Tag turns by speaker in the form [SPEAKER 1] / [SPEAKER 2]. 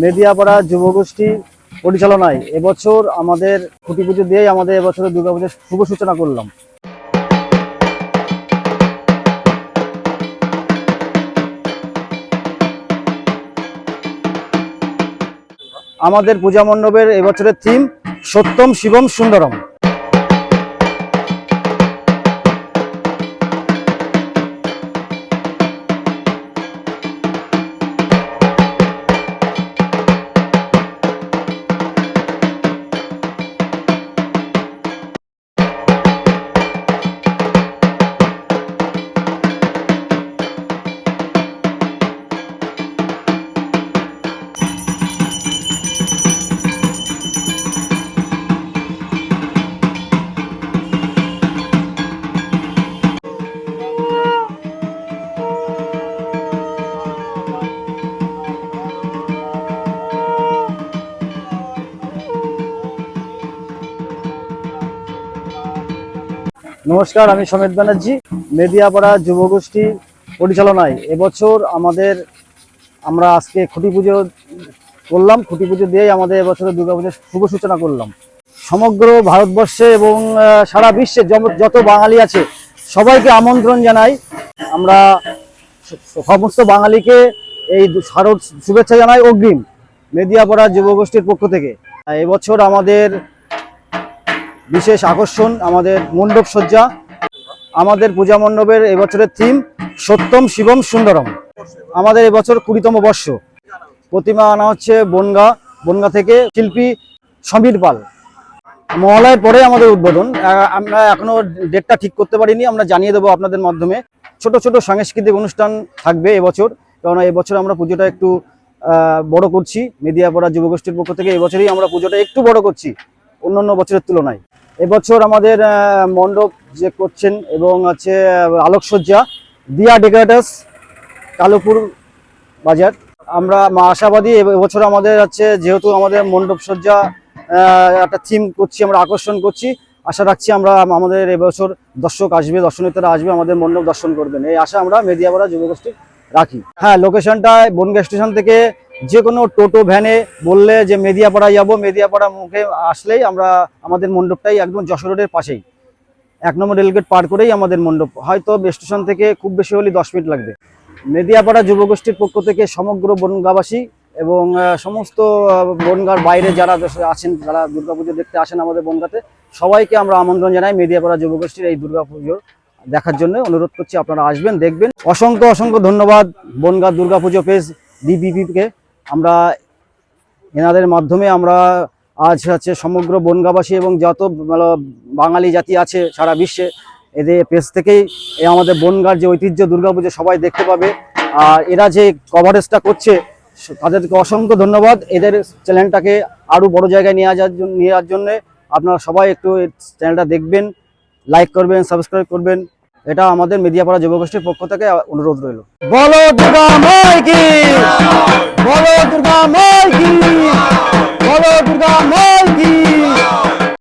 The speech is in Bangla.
[SPEAKER 1] মেদিয়াপাড়া যুবগোষ্ঠী পরিচালনায় এবছর আমাদের খুঁটি পুজো দিয়েই আমাদের এবছরের দুর্গাপুজোর শুভ সূচনা করলাম। আমাদের পূজা মণ্ডপের এবছরের থিম সত্যম শিবম সুন্দরম। নমস্কার, আমি সমিত ব্যানার্জি, মেদিয়াপাড়া যুবগোষ্ঠী পরিচালনায়। এবছর আমাদের, আমরা আজকে খুঁটি পুজো করলাম, খুঁটি পুজো দিয়েই আমাদের এবছরের দুর্গাপুজোর শুভ সূচনা করলাম। সমগ্র ভারতবর্ষে এবং সারা বিশ্বে যত বাঙালি আছে, সবাইকে আমন্ত্রণ জানাই। আমরা সমস্ত বাঙালিকে এই শারদ শুভেচ্ছা জানাই অগ্রিম, মেদিয়াপাড়া যুবগোষ্ঠীর পক্ষ থেকে। এবছর আমাদের বিশেষ আকর্ষণ আমাদের মণ্ডপ সজ্জা, আমাদের পূজা মণ্ডপের এবছরের থিম সত্যম শিবম সুন্দরম। আমাদের এবছর কুড়িতম বর্ষ। প্রতিমা আনা হচ্ছে বনগা বনগা থেকে শিল্পী সমীর পাল। মহালয়ের পরে আমাদের উদ্বোধন। আমরা এখনও ডেটটা ঠিক করতে পারিনি, আমরা জানিয়ে দেবো আপনাদের মাধ্যমে। ছোট ছোট সাংস্কৃতিক অনুষ্ঠান থাকবে এবছর কেননা এবছর আমরা পুজোটা একটু বড় করছি। মেদিয়াপাড়া যুবগোষ্ঠীর পক্ষ থেকে এবছরই আমরা পুজোটা একটু বড় করছি। অন্যান্য বছরের তুলনায়। এবছর আমাদের মণ্ডপ যে করছেন এবং আছে আলোকসজ্জা, দিয়া ডেকোরেটার্স, কালুপুর বাজার। আমরা আশাবাদী এবছর আমাদের হচ্ছে যেহেতু আমাদের মণ্ডপ সজ্জা একটা থিম করছি, আমরা আকর্ষণ করছি। আশা রাখছি আমরা, আমাদের এবছর দর্শক আসবে দর্শনার্থীরা আসবে, আমাদের মণ্ডপ দর্শন করবেন। এই আশা আমরা মেদিয়াপাড়া যুবগোষ্ঠী রাখি। হ্যাঁ লোকেশনটা বনগা স্টেশন থেকে যে কোনো টোটো ভ্যানে বললে যে মেদিয়াপাড়া যাব, মেদিয়াপাড়া মুখে আসলেই আমরা আমাদের মণ্ডপটাই একদম যশোর রোডের পাশেই। এক নম্বর রেলগেট পার করেই আমাদের মণ্ডপ। হয়তো স্টেশন থেকে খুব বেশি হলে দশ মিনিট লাগবে। মেদিয়াপাড়া যুবগোষ্ঠীর পক্ষ থেকে সমগ্র বনগাবাসী এবং সমস্ত বনগার বাইরে যারা আছেন, যারা দুর্গাপুজো দেখতে আসেন আমাদের বনগাতে, সবাইকে আমরা আমন্ত্রণ জানাই মেদিয়াপাড়া যুবগোষ্ঠীর এই দুর্গাপুজো দেখার জন্য। অনুরোধ করছি আপনারা আসবেন, দেখবেন। অসংখ্য অসংখ্য ধন্যবাদ বনগা দুর্গাপুজো পেজ ডিবিপিকে আমরা এনাদের মাধ্যমে আমরা আজ হচ্ছে সমগ্র বনগাবাসী এবং যত বাঙালি জাতি আছে সারা বিশ্বে, এদের পেজ থেকেই আমাদের বনগার যে ঐতিহ্য দুর্গাপুজো সবাই দেখতে পাবে। আর এরা যে কভারেজটা করছে, তাদেরকে অসংখ্য ধন্যবাদ। এদের চ্যানেলটাকে আরও বড় জায়গায় নিয়ে যাওয়ার জন্য নিয়ে যাওয়ার জন্যে আপনারা সবাই একটু চ্যানেলটা দেখবেন লাইক করবেন সাবস্ক্রাইব করবেন। এটা আমাদের মেদিয়াপাড়া যুবগোষ্ঠীর পক্ষ থেকে অনুরোধ রইল। বলো